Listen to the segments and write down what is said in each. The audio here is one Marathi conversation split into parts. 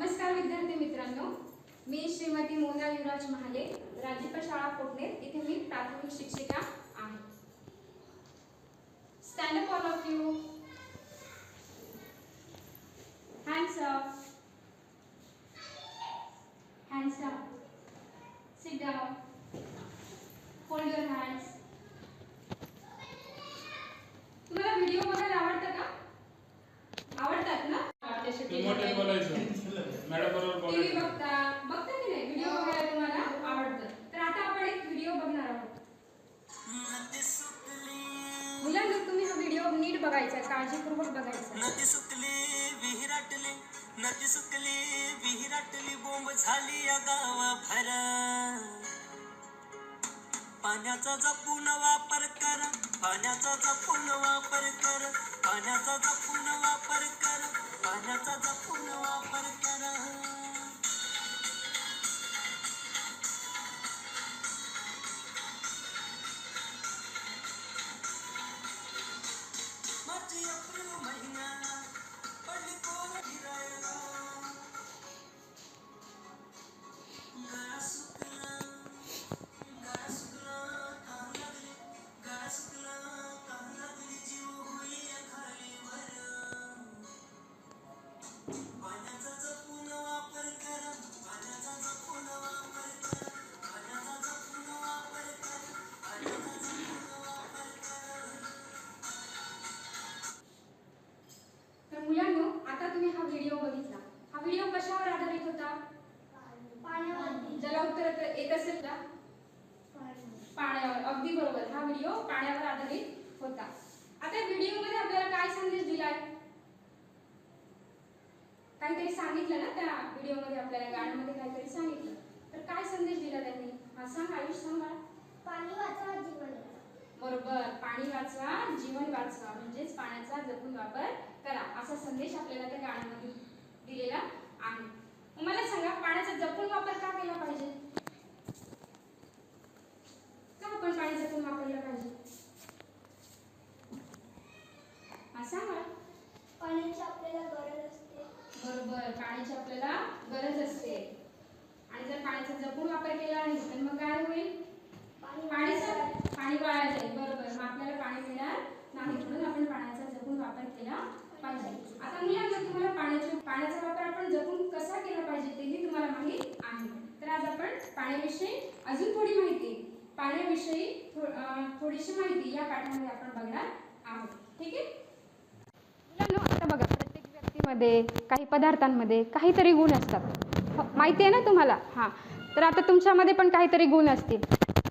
नमस्कार विद्यार्थी मित्रांनो. मी श्रीमती मोना युवराज महाले राज्यपाल शाळा कोटनेर इथे मी प्राथमिक शिक्षिका आहे. Stand up all of you hands up hands up sit down hold your hands तुम्हाला व्हिडिओ बघायला आवडतं का? आवडतात ना? बोलायचं. मॅडम बरोबर टीव्ही बोलायचं बघता. बघता की नाही? व्हिडिओ बघायला तुम्हाला आवडतं. तर आता आपण एक व्हिडिओ बघणार आहोत. मुलांना तुम्ही हा व्हिडिओ नीट बघायचा काळजीपूर्वक बघायचा. नदी सुकली विहिराटली नदी सुकली विहिराटली बोंब झाली या गावाभर. पाण्याचा जपून वापर कर पाण्याचा जपून वापर कर पाण्याचा जपून वापर कर. पाण्याचा जपून वापर करा. होता? ज्याला उत्तर येत असेल का? पाण्यावर. अगदी बरोबर. हा व्हिडिओ पाण्यावर आधारित होता. आता व्हिडिओमध्ये आपल्याला काय संदेश दिलाय? काहीतरी सांगितलं ना त्या व्हिडिओमध्ये आपल्याला गाण्यामध्ये काहीतरी सांगितलं. तर काय संदेश दिला त्यांनी? हा सांग आयुष सांग. पाणी वाचवा जीवन. बरोबर. पाणी वाचवा जीवन वाचवा. म्हणजेच पाण्याचा जपून वापर करा. असा संदेश आपल्याला त्या गाण्यामध्ये दिलेला आहे. मला सांगा पाण्याचा जपून वापर का केला पाहिजे? का आपण पाणी जपून वापरलं पाहिजे? सांगा. पाण्याची आपल्याला गरज असते. बरोबर पाण्याची आपल्याला गरज असते. आणि जर पाण्याचा जपून वापर केला नाही तर मग काय होईल? पाणी पाणी वाया जाईल. बरोबर मग आपल्याला पाणी मिळणार नाही म्हणून आपण पाण्याचा जपून वापर केला पाहिजे आता मुलांना तुम्हाला पाण्याच्या पाण्याचा वापर आपण जपून कसा केला पाहिजे तेही तुम्हाला माहीत आहे. तर आज आपण पाण्याविषयी अजून थोडी माहिती पाण्याविषयी थो- थोडीशी माहिती या पाठामध्ये आपण बघणार आहोत. ठीक आहे? मुलांनो आता बघा प्रत्येक व्यक्तीमध्ये काही पदार्थांमध्ये काहीतरी गुण असतात. हो, माहिती आहे ना तुम्हाला? हां. तर आता तुमच्यामध्ये पण काहीतरी गुण असतील.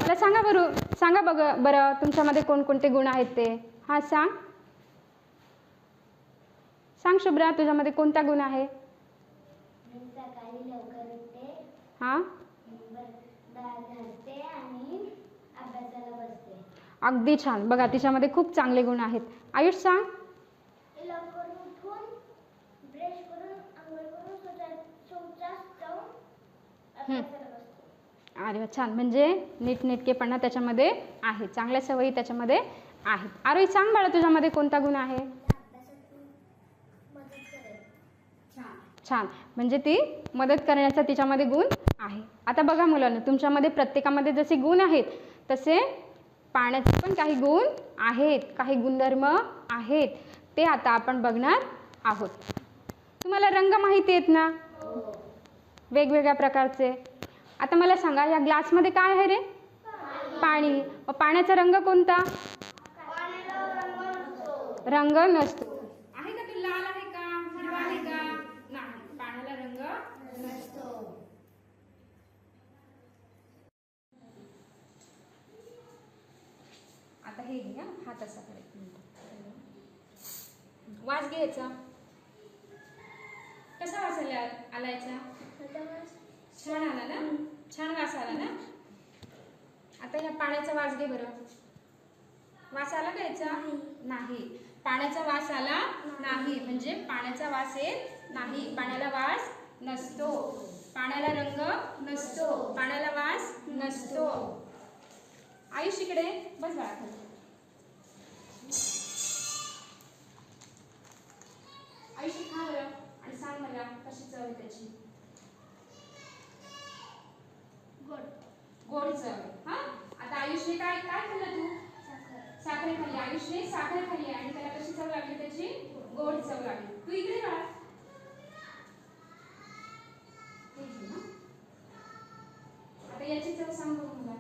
मला सांगा बरं सांगा बघ बरं तुमच्यामध्ये कोणकोणते गुण आहेत ते? हां सांग. सांग शुभ्रा तुझ्यामध्ये कोणता गुण आहे? हां? अगदी छान. बघा तिच्यामध्ये खूप चांगले गुण आहेत. आयुष सांग. अरे छान. म्हणजे नीटनेटकेपणा त्याच्यामध्ये आहे. चांगल्या सवयी त्याच्यामध्ये आहेत. आरोही सांग बाळा तुझ्यामध्ये कोणता गुण आहे? छान. म्हणजे ती मदत करण्याचा तिच्यामध्ये गुण आहे. आता बघा मुलांना तुमच्यामध्ये प्रत्येकामध्ये जसे गुण आहेत तसे पाण्याचे पण काही गुण आहेत काही गुणधर्म आहेत. ते आता आपण बघणार आहोत. तुम्हाला रंग माहिती आहेत ना? वेगवेगळ्या प्रकारचे. आता मला सांगा या ग्लासमध्ये काय आहे रे? पाणी. मग पाण्याचा रंग कोणता? रंग नसतो. आहे का तो लाल आहे का हिरवा आहे का नाही पाण्याला रंग नसतो आता हे घ्या हात असा कर एक मिनिट. वास घ्यायचा कसा वास? आला आलायचा छान आला ना? छान वास आला ना? आता ह्या पाण्याचा वास घे बरं. वास आला का याचा? नाही. पाण्याचा वास आला नाही. म्हणजे पाण्याचा वास येत नाही. पाण्याला वास नसतो. पाण्याला रंग नसतो. पाण्याला वास नसतो. आयुष इकडे. बस बाळा खाली. आयुष खा बरं आणि सांग मला कशी चव आहे त्याची. गोड. गोड चव हा? आता आयुषने काय काय खाल्लं तू? साखर. खाल्ली. आयुषने साखर खाल्ली आणि त्याला कशी चव लागली त्याची? गोड चव लागली. तू इकडे बाळा हे घे ना. आता याची चव सांग बघू मला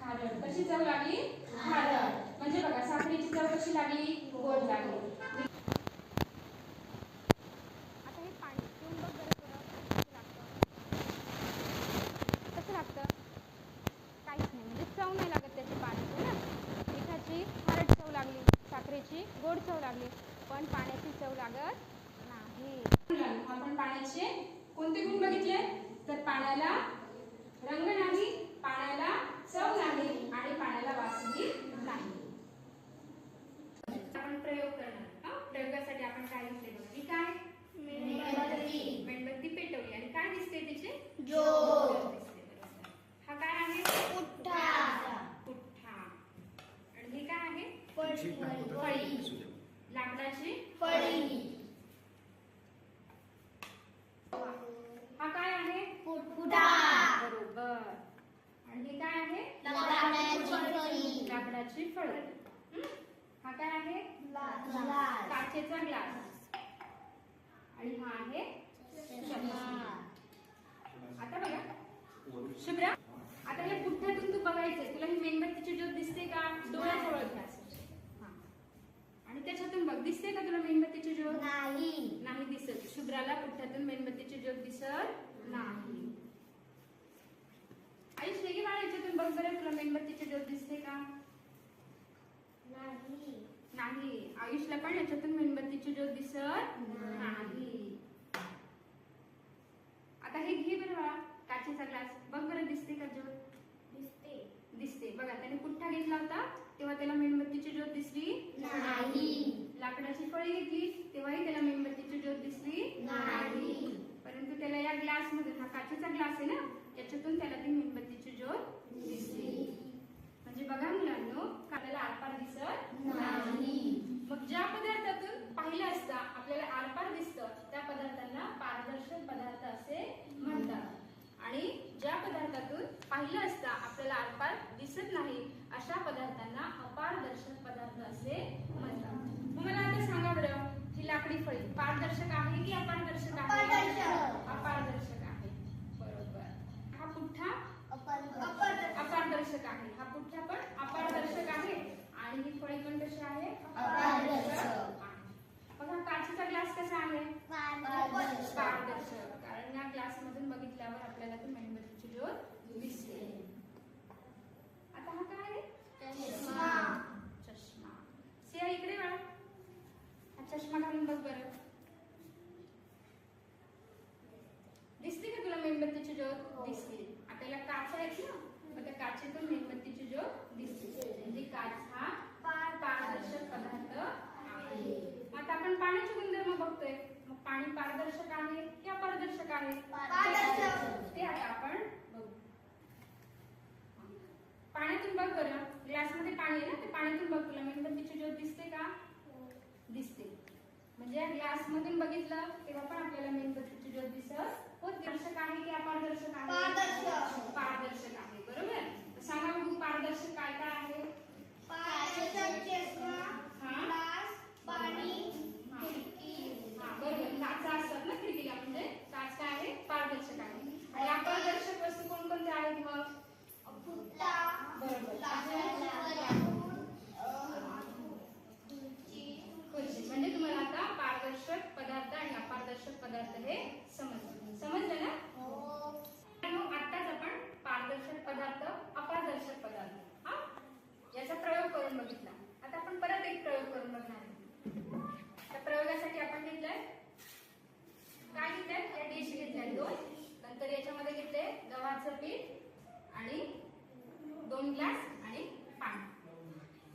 खारट कशी चव लागली खारट म्हणजे बघा साखरेची चव कशी लागली गोड लागली आता हे पाणी पिऊन बघ बरं तुला कसं लागतं कसं लागतं काहीच नाही म्हणजे चव नाही लागत त्याची पाण्याची ना मिठाची खारट चव लागली साखरेची गोड चव लागली पण पाण्याची चव लागत नाही. आपण पाण्याचे कोणते गुण बघितले? तर पाण्याला रंग नाही पाण्याला चव नाही आणि पाण्याला वासही नाही. आपण प्रयोग करणार हा? प्रयोगासाठी आपण काय घेतले बघा? ही काय? मेणबत्ती. पेटवली. आणि काय दिसते तिचे. हा काय आहे पुठ्ठा पुठ्ठा आणि हे काय आहे फळी. फळी. लाकडाची? फळी. हा काय आहे? पुठ्ठा बरोबर. आणि हे काय आहे? लाकडाची फळी. लाकडाची फळी. हं? हा काय आहे? काचेचा ग्लास. आणि हा आहे आता बघा. शुभ्रा आता या पुठ्ठ्यातून तू बघायचंय तुला ही मेणबत्तीची ज्योत दिसते का डोळ्याजवळ घ्यास आणि दिसते का तुला मेणबत्तीची ज्योत नाही. नाही दिसत. शुभ्राला पुठ्ठ्यातून मेणबत्तीची ज्योत दिसत नाही? आई श्रेगी बाळा याच्यातून बघ बरं तुला मेणबत्तीची ज्योत दिसते का? नाही. नाही. आयुषला पण याच्यातून मेणबत्तीची ज्योत दिसत नाही. आता हे घे बरं बाळा काचेचा ग्लास. बघ बरं दिसते का ज्योत दिसते. दिसते. बघा त्याने पुठ्ठा घेतला होता? तेव्हा त्याला मेणबत्तीची ज्योत दिसली? नाही. लाकडाची फळी घेतली तेव्हाही त्याला मेणबत्तीची ज्योत दिसली? नाही. परंतु त्याला या ग्लासमध्ये हा काचेचा ग्लास आहे ना त्याच्यातून त्याला ती मेणबत्तीची ज्योत दिसली. म्हणजे बघा मुलांनो आपल्याला आरपार दिसत नाही. मग ज्या पदार्थातून पाहिलं असता आपल्याला आरपार दिसतं त्या पदार्थांना पारदर्शक पदार्थ असे म्हणतात. आणि ज्या पदार्थातून पाहिलं असता आपल्याला आरपार दिसत नाही अशा पदार्थांना अपारदर्शक पदार्थ असे म्हणतात. मग मला आता सांगा बरं ही लाकडी फळी पारदर्शक आहे की अपारदर्शक आहे? अपारदर्शक. आहे. बरोबर. हा पुठ्ठा अपारदर्शक. आहे. हा पुठ्ठा पण? अपारदर्शक आहे. आणि ही फळी पण कशी आहे? अपारदर्शक. मग हा काचेचा ग्लास कसा आहे? पारदर्शक. पारदर्शक. कारण या ग्लास मधून बघितल्यावर आपल्याला ती मेणबत्तीची ज्योत दिसते. आता हा काय आहे? चष्मा. चष्मा. सिया इकडे वळ हा चष्मा घालून बघ बरं. दिसते का तुला मेणबत्तीची ज्योत दिसते. आपल्याला काच आहेत ना मग त्या काचेतून मेणबत्तीची ज्योत दिसते. म्हणजे काच हा पारदर्शक पदार्थ आहे. आता आपण पाण्याचे गुणधर्म बघतोय. मग पाणी पारदर्शक आहे की अपारदर्शक आहे? पारदर्शक. ते आता आपण बघू पाण्यातून बघ बरं ग्लासमध्ये पाणी आहे ना ते पाण्यातून बघ तुला मेणबत्तीची ज्योत दिसते का? दिसते. म्हणजे ग्लास मधून बघितलं तेव्हा पण आपल्याला मेणबत्तीची ज्योत दिसत होत. दर्शक आहे की अपारदर्शक आहे पारदर्शक. पारदर्शक आहे बरोबर तर सांगा बघू पारदर्शक काय काय आहे पारदर्शक चष्मा हा? ग्लास पाणी हा. खिडकी हा, बरोबर काचा असतात ना खिडकीला म्हणजे काच काय आहे पारदर्शक आहे आणि अपारदर्शक वस्तू कोणकोणत्या आहेत मग पुठ्ठा बरोबर खुर्ची म्हणजे तुम्हाला आता पारदर्शक पदार्थ आणि अपारदर्शक पदार्थ हे समजलं समजलं ना मग आत्ताच आपण पारदर्शक पदार्थ अपारदर्शक पदार्थ हा याचा प्रयोग करून बघितला आता आपण परत एक प्रयोग करून बघणार आहे. त्या प्रयोगासाठी आपण घेतलंय काय घेतलंय या डिश घेतल्या दोन नंतर याच्यामध्ये घेतले गव्हाचं पीठ आणि दोन ग्लास आणि पाणी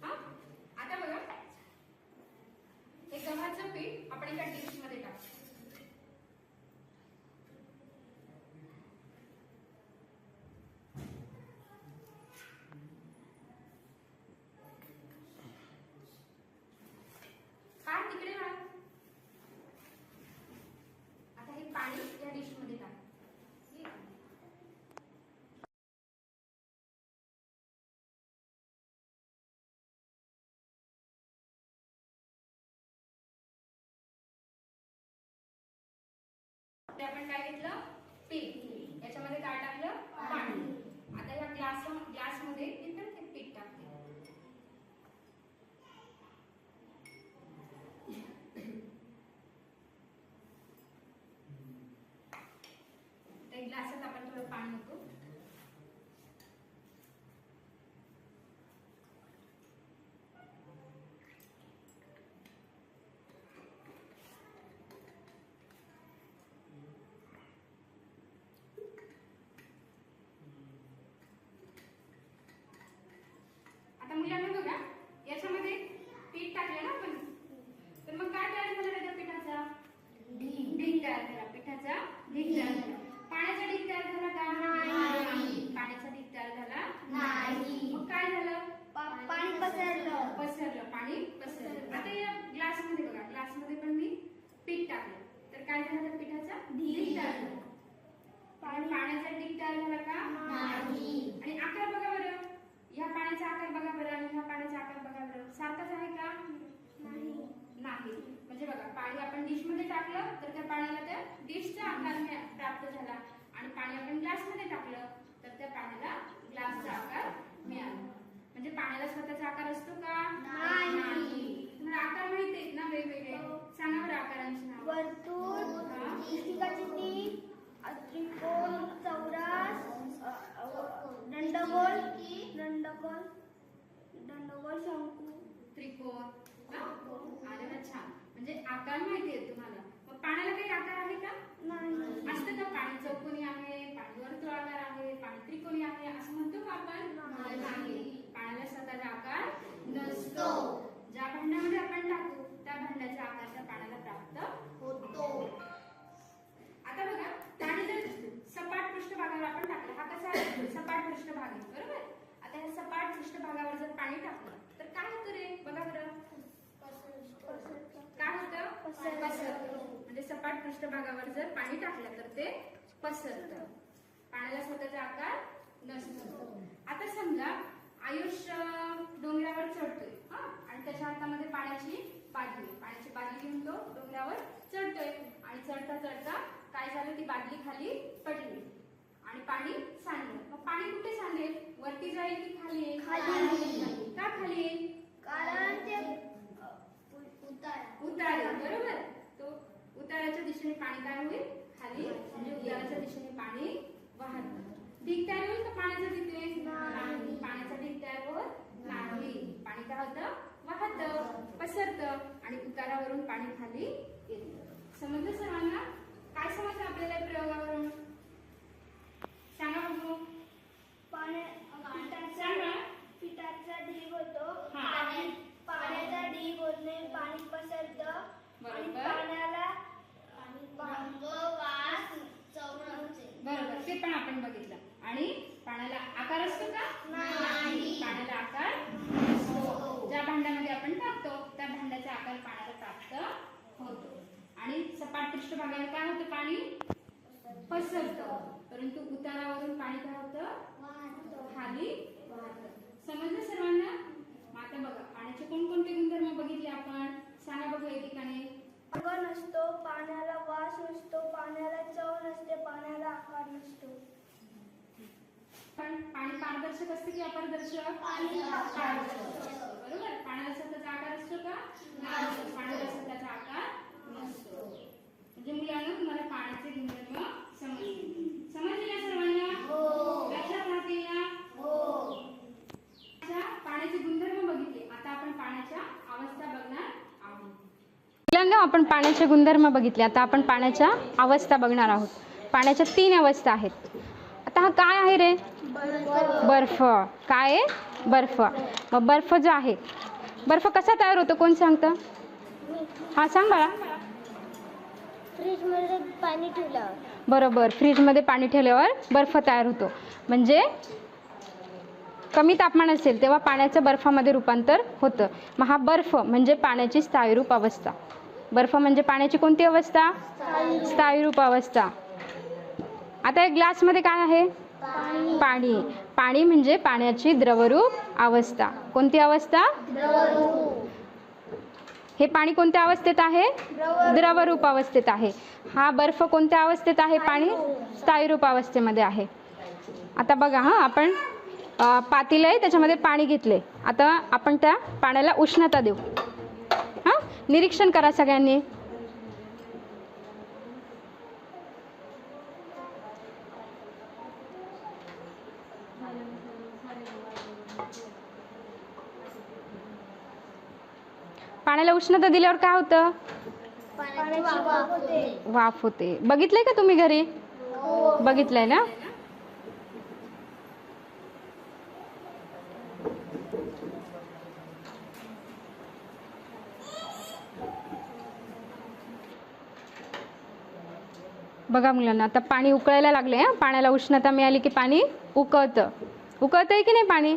हा आता बघा हे गव्हाचं पीठ आपण एका डिशमध्ये टाकू हा तिकडे ते आपण काय घेतलं? पीठ. याच्यामध्ये काय टाकलं? पाणी. आता ह्या ग्लास ग्लासमध्ये एकदम ते पीठ टाकते त्या ग्लासात आपण थोडं पाणी होतो आता मुलांना बघा याच्यामध्ये पीठ टाकलं ना आपण तर मग काय तयार झालं त्याच्या पिठाचा ढीग तयार झाला पिठाचा ढीग तयार झाला पाण्याचा ढीग तयार झाला का नाही. पाण्याचा ढीग तयार झाला नाही. मग काय झालं पा- पाणी पसरलं पसरलं पाणी पसरलं आता या ग्लासमध्ये बघा ग्लासमध्ये पण मी पीठ टाकलं तर काय झालं त्या पिठाचा ढीग तयार झाला पाणी पाण्याचा ढीग तयार झाला का नाही. आणि आकार बघा बरं ह्या पाण्याचा आकार बघा बरं आणि ह्या पाण्याचा आकार बघा बरं सारखाच आहे का नाही म्हणजे बघा पाणी आपण डिशमध्ये टाकलं तर त्या पाण्याला त्या डिशचा आकार प्राप्त झाला. आणि पाणी आपण ग्लासमध्ये टाकलं तर त्या पाण्याला ग्लासचा आकार मिळाला. म्हणजे पाण्याला स्वतःचा आकार असतो का? नाही. तुम्हाला आकार माहिती आहेत ना वेगवेगळे? सांगा बरं आकारांची नाव. वर्तुळ त्रिकोण चौरस दंडगोल दंडगोल दंडगोल शंकू. त्रिकोण. हा? अरे वा छान. म्हणजे आकार माहिती आहे तुम्हाला. मग पाण्याला काही आकार आहे का नाही असतं का पाणी चौकोनी आहे पाणी वर्तुळाकार आहे पाणी त्रिकोणी आहे असं म्हणतो का आपण नाही पाण्याला स्वतःचा आकार नसतो ज्या भांड्यामध्ये आपण टाकू त्या भांड्याचा आकार त्या पाण्याला प्राप्त होतो आता बघा पाणी जर सपाट पृष्ठभागावर आपण टाकलं हा कसा आहे? सपाट पृष्ठभाग आहे बरोबर आता या सपाट पृष्ठभागावर जर पाणी टाकलं तर काय होतं रे बघा बरं काय होतं? म्हणजे सपाट पृष्ठभागावर जर पाणी टाकलं तर ते पसरतं. पाण्याला स्वतःचा आकार नसतो. आता समजा आयुष्य डोंगरावर चढतोय हा? आणि त्याच्या हातामध्ये पाण्याची बादली. पाण्याची बादली घेऊन तो डोंगरावर चढतोय. आणि चढता चढता काय झालं? ती बादली खाली पडली. आणि पाणी सांडलं. मग पाणी कुठे सांडेल? वरती जाईल की खाली? खाली. का खाली? कारण ते उतार. बरोबर. तो उताराच्या दिशेने पाणी काय होईल? खाली. म्हणजे उताराच्या दिशेने पाणी वाहत ढीग तयार होईल का पाण्याचा तिथे नाही. पाण्याचा ढीग तयार होत नाही. पाणी काय होतं? वाहत. पसरत. आणि उतारावरून पाणी खाली येतं. समजलं सर्वांना? काय समजलं आपल्याला प्रयोगावरून सांगा बघू पाण्या सांगा पिठाचा पिठाचा ढीग होतो हा. पाणी पाण्याचा ढीग होणे पाणी पसरतं आणि बरोबर. पाण्याला भंग वास चवळते बरोबर ते पण आपण बघितलं आणि पाण्याला आकार असतो का नाही. पाण्याला आकार नसतो ज्या भांड्यामध्ये आपण टाकतो त्या भांड्याचा आकार पाण्याला प्राप्त होतो आणि सपाट पृष्ठभागावर काय होतं पाणी पसरतं परंतु उतारावरून पाणी काय होतं खाली वाहतं समजलं सर्वांना मग आता बघा पाण्याचे कोणकोणते गुणधर्म बघितले आपण सांगा बघू या ठिकाणी भंग नसतो पाण्याला वास नसतो पाण्याला चव नसते पाण्याला आकार नसतो. पण पाणी पारदर्शक असते की अपारदर्शक. बरोबर. पाण्याला स्वतःचा आकार असतो का? पाण्याला स्वतःचा आकार नसतो. म्हणजे मुलांना तुम्हाला पाण्याचे गुणधर्म समजले समजले ना सर्वांना? लक्षात राहतील ना? अच्छा, पाण्याचे गुणधर्म बघितले. आता आपण पाण्याच्या अवस्था बघणार. मुलांना आपण पाण्याचे गुणधर्म बघितले. आता आपण पाण्याच्या अवस्था बघणार आहोत. पाण्याच्या तीन अवस्था आहेत. आता हा काय आहे रे? बर्फ. काय आहे? बर्फ. मग बर्फ जो आहे बर्फ कसा तयार होतो? कोण सांगतं? हा सांग बाळा. फ्रीजमध्ये पाणी ठेवल्यावर. बरोबर. फ्रीजमध्ये पाणी ठेवल्यावर बर्फ तयार होतो. म्हणजे कमी तापमान असेल तेव्हा पाण्याचं बर्फामध्ये रूपांतर होतं. मग हा बर्फ म्हणजे पाण्याची स्थायीरूप अवस्था. बर्फ म्हणजे पाण्याची कोणती अवस्था? स्थायीरूप अवस्था. आता या ग्लासमध्ये काय आहे? पाणी. पाणी म्हणजे पाण्याची द्रवरूप अवस्था. कोणती अवस्था? हे पाणी कोणत्या अवस्थेत आहे? द्रवरूप अवस्थेत आहे. हा बर्फ कोणत्या अवस्थेत आहे? पाणी स्थायीरूप अवस्थेमध्ये आहे. आता बघा हां आपण पातील आहे त्याच्यामध्ये पाणी घेतले आता आपण त्या पाण्याला उष्णता देऊ. निरीक्षण करा सगळ्यांनी. पाण्याला उष्णता दिल्यावर काय होतं? वाफ होते. बघितलंय का तुम्ही घरी? बघितलंय ना? बघा मुलांना आता पाणी उकळायला लागले हा. पाण्याला उष्णता मिळाली की पाणी उकळतं. उकळतंय की नाही पाणी?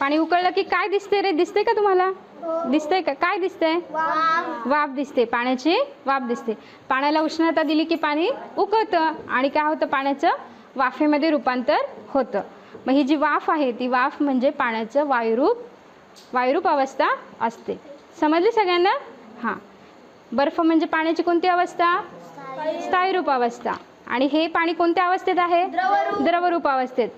पाणी उकळलं की काय दिसते रे? दिसते का तुम्हाला? दिसते का? काय दिसतंय? वाफ दिसते. पाण्याची वाफ दिसते. पाण्याला उष्णता दिली की पाणी उकळतं आणि काय होतं? पाण्याचं वाफेमध्ये रूपांतर होतं. मग ही जी वाफ आहे ती वाफ म्हणजे पाण्याचं वायुरूप वायुरूप अवस्था असते. समजली सगळ्यांना? हां. बर्फ म्हणजे पाण्याची कोणती अवस्था? स्थायीरूप अवस्था. आणि हे पाणी कोणत्या अवस्थेत आहे? द्रवरूप अवस्थेत.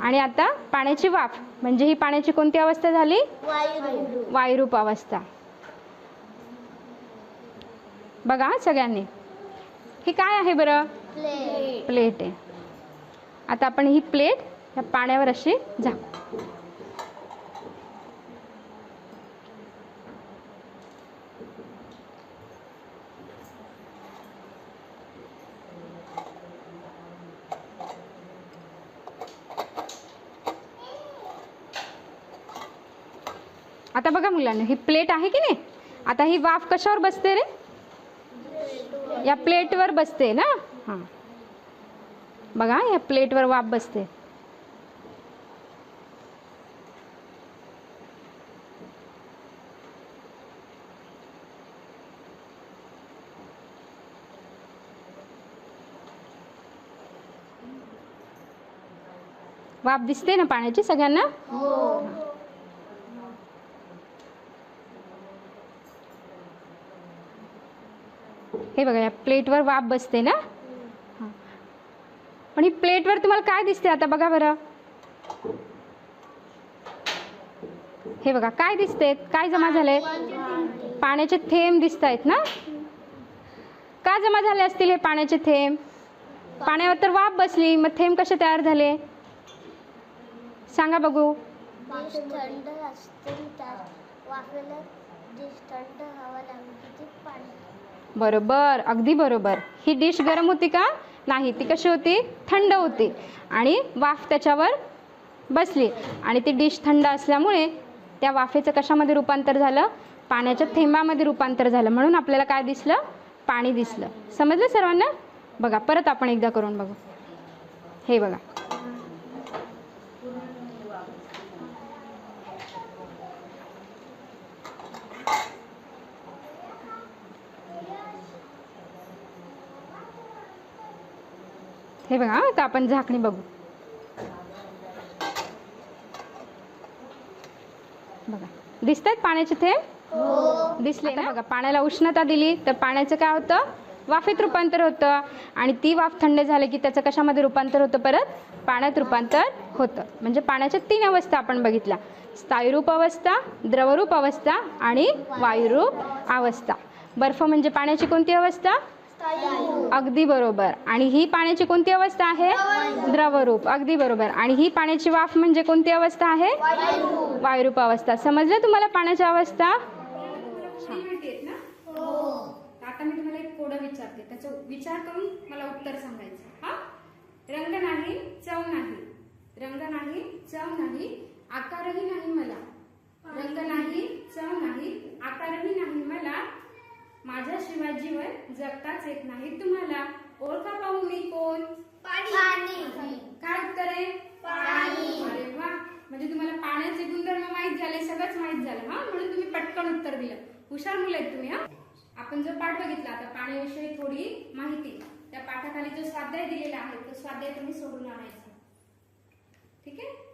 आणि आता पाण्याची वाफ. म्हणजे ही पाण्याची कोणती अवस्था झाली? वायू वायुरूप अवस्था. बघा सगळ्यांनी. हे काय आहे बरं? प्लेट. प्लेट आहे. आता आपण ही प्लेट या पाण्यावर अशी झाकू. आता बघा मुलांना ही प्लेट आहे की नाही? आता ही वाफ कशावर बसते रे? या प्लेटवर बसते ना? हां. बघा या प्लेटवर वाफ बसते. वाफ दिसते ना पाण्याची सगळ्यांना? हो. हे बघा या प्लेटवर वाफ बसते ना? हां. पण ही प्लेटवर तुम्हाला काय दिसते आता बघा बरं. हे बघा काय दिसते काय जमा झाले पाण्याचे थेंब दिसत आहेत ना? का जमा झाले असतील हे पाण्याचे थेंब? पाण्यावर तर वाफ बसली मग थेंब कसे तयार झाले? सांगा बघू. थंड असते बरोबर अगदी बरोबर. ही डिश गरम होती का? नाही ती कशी होती? थंड होती. आणि वाफ त्याच्यावर बसली. आणि ती डिश थंड असल्यामुळे त्या वाफेचं कशामध्ये रूपांतर झालं? पाण्याच्या थेंबामध्ये रूपांतर झालं. म्हणून आपल्याला काय दिसलं? पाणी दिसलं. समजलं सर्वांना? बघा परत आपण एकदा करून बघू. हे बघा. हे बघा आता आपण झाकणी बघू. बघा दिसत आहेत पाण्याचे थेंब? दिसले ना? बघा पाण्याला उष्णता दिली तर पाण्याचं काय होतं? वाफेत रूपांतर होतं. आणि ती वाफ थंड झाली की त्याचं कशामध्ये रूपांतर होतं परत? पाण्यात रूपांतर होतं. म्हणजे पाण्याच्या तीन अवस्था आपण बघितल्या. स्थायीरूप अवस्था द्रवरूप अवस्था आणि वायुरूप अवस्था. बर्फ म्हणजे पाण्याची कोणती अवस्था? अगदी बरोबर. आणि ही पाण्याची कोणती अवस्था आहे? द्रवरूप. अगदी बरोबर. आणि ही पाण्याची वाफ म्हणजे कोणती अवस्था आहे? वायुरूप अवस्था. समजलं तुम्हाला पाण्याची अवस्था? आता मी तुम्हाला एक कोडं विचारते. त्याचा विचार करून मला उत्तर सांगायचं हा? रंग नाही चव नाही. रंग नाही चव नाही. आकारही नाही मला. रंग नाही चव नाही. आकारही नाही मला. माझ्याशिवाय जीवन जगताच येत नाही तुम्हाला. ओळखा पाहू मी कोण? पाणी. काय उत्तर आहे? अरे वा. म्हणजे तुम्हाला पाण्याचे गुणधर्म माहीत झाले सगळंच माहीत झालं हा? म्हणून तुम्ही पटकन उत्तर दिलं. हुशार मुलं आहेत तुम्ही हा? आपण जो पाठ बघितला आता पाण्याविषयी थोडी माहिती. त्या पाठाखाली खाली जो स्वाध्याय दिलेला आहे तो स्वाध्याय तुम्ही सोडून आणायचा. ठीक आहे?